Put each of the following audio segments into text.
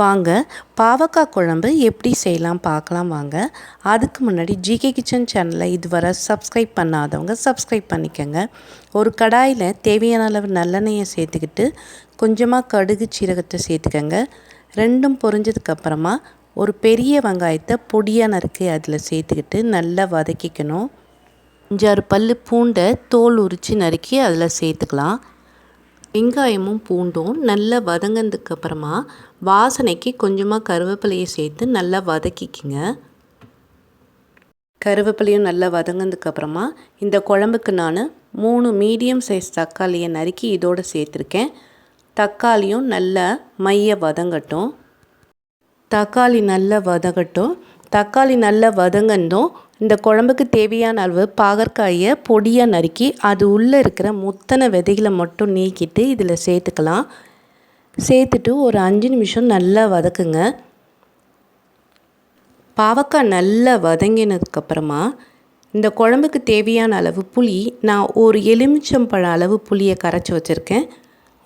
வாங்க பாவக்காய் குழம்பு எப்படி செய்யலாம் பார்க்கலாம் வாங்க. அதுக்கு முன்னாடி ஜிகே கிச்சன் சேனலை இதுவரை சப்ஸ்கிரைப் பண்ணாதவங்க சப்ஸ்கிரைப் பண்ணிக்கோங்க. ஒரு கடாயில் தேவையான அளவு நல்லெண்ணெயை சேர்த்துக்கிட்டு கொஞ்சமாக கடுகு சீரகத்தை சேர்த்துக்கோங்க. ரெண்டும் பொரிஞ்சதுக்கப்புறமா ஒரு பெரிய வெங்காயத்தை பொடியாக நறுக்கி அதில் சேர்த்துக்கிட்டு நல்லா வதக்கிக்கணும். அஞ்சாறு பல் பூண்டை தோல் உரித்து நறுக்கி அதில் சேர்த்துக்கலாம். வெங்காயமும் பூண்டும் நல்லா வதங்கினதுக்கு அப்புறமா வாசனைக்கு கொஞ்சமாக கருவேப்பிலையை சேர்த்து நல்லா வதக்கிக்கிங்க. கருவேப்பிலையும் நல்லா வதங்கினதுக்கு அப்புறமா இந்த குழம்புக்கு நான் மூணு மீடியம் சைஸ் தக்காளியை நறுக்கி இதோடு சேர்த்துருக்கேன். தக்காளியும் நல்லா மைய வதங்கட்டும். தக்காளி நல்லா வதங்கட்டும். தக்காளி நல்லா வதங்கண்டும் இந்த குழம்புக்கு தேவையான அளவு பாகற்காயை பொடியாக நறுக்கி அது உள்ளே இருக்கிற முத்தனை விதைகளை மட்டும் நீக்கிட்டு இதில் சேர்த்துக்கலாம். சேர்த்துட்டு ஒரு அஞ்சு நிமிஷம் நல்லா வதக்குங்க. பாவக்காய் நல்லா வதங்கினதுக்கப்புறமா இந்த குழம்புக்கு தேவையான அளவு புளி நான் ஒரு எலுமிச்சம்பழம் அளவு புளியை கரைச்சி வச்சுருக்கேன்.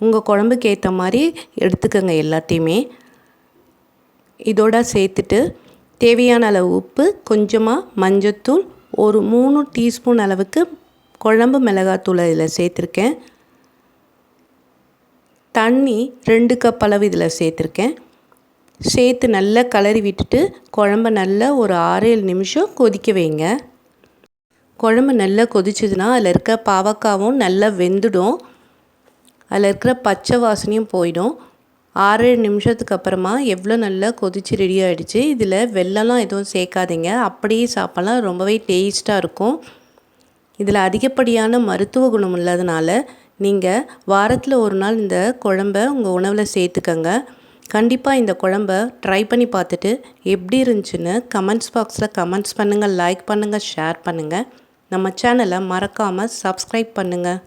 உங்கள் குழம்புக்கு ஏற்ற மாதிரி எடுத்துக்கோங்க எல்லாத்தையுமே. இதோட சேர்த்துட்டு தேவையான அளவு உப்பு கொஞ்சமாக மஞ்சத்தூள் ஒரு மூணு டீஸ்பூன் அளவுக்கு குழம்பு மிளகாத்தூள் இதில் சேர்த்துருக்கேன். தண்ணி ரெண்டு கப் அளவு இதில் சேர்த்துருக்கேன். சேர்த்து நல்லா கலரி விட்டுட்டு குழம்ப நல்லா ஒரு ஆறு ஏழு நிமிஷம் கொதிக்க வைங்க. குழம்பு நல்லா கொதிச்சதுன்னா அதில் இருக்க பாவக்காவும் நல்லா வெந்துடும். அதில் இருக்கிற பச்சை வாசனையும் போயிடும். ஆறு நிமிஷத்துக்கு அப்புறமா எவ்வளோ நல்லா கொதித்து ரெடி ஆகிடுச்சு இதில் வெள்ளம்லாம் எதுவும் சேர்க்காதீங்க. அப்படியே சாப்பிட்லாம். ரொம்பவே டேஸ்ட்டாக இருக்கும். இதில் அதிகப்படியான மருத்துவ குணம் இல்லாதனால நீங்கள் வாரத்தில் ஒரு நாள் இந்த குழம்ப உங்கள் உணவில் சேர்த்துக்கங்க. கண்டிப்பாக இந்த குழம்ப ட்ரை பண்ணி பார்த்துட்டு எப்படி இருந்துச்சுன்னு கமெண்ட்ஸ் பாக்ஸில் கமெண்ட்ஸ் பண்ணுங்கள் லைக் பண்ணுங்கள் ஷேர் பண்ணுங்கள் நம்ம சேனலை மறக்காமல் சப்ஸ்கிரைப் பண்ணுங்கள்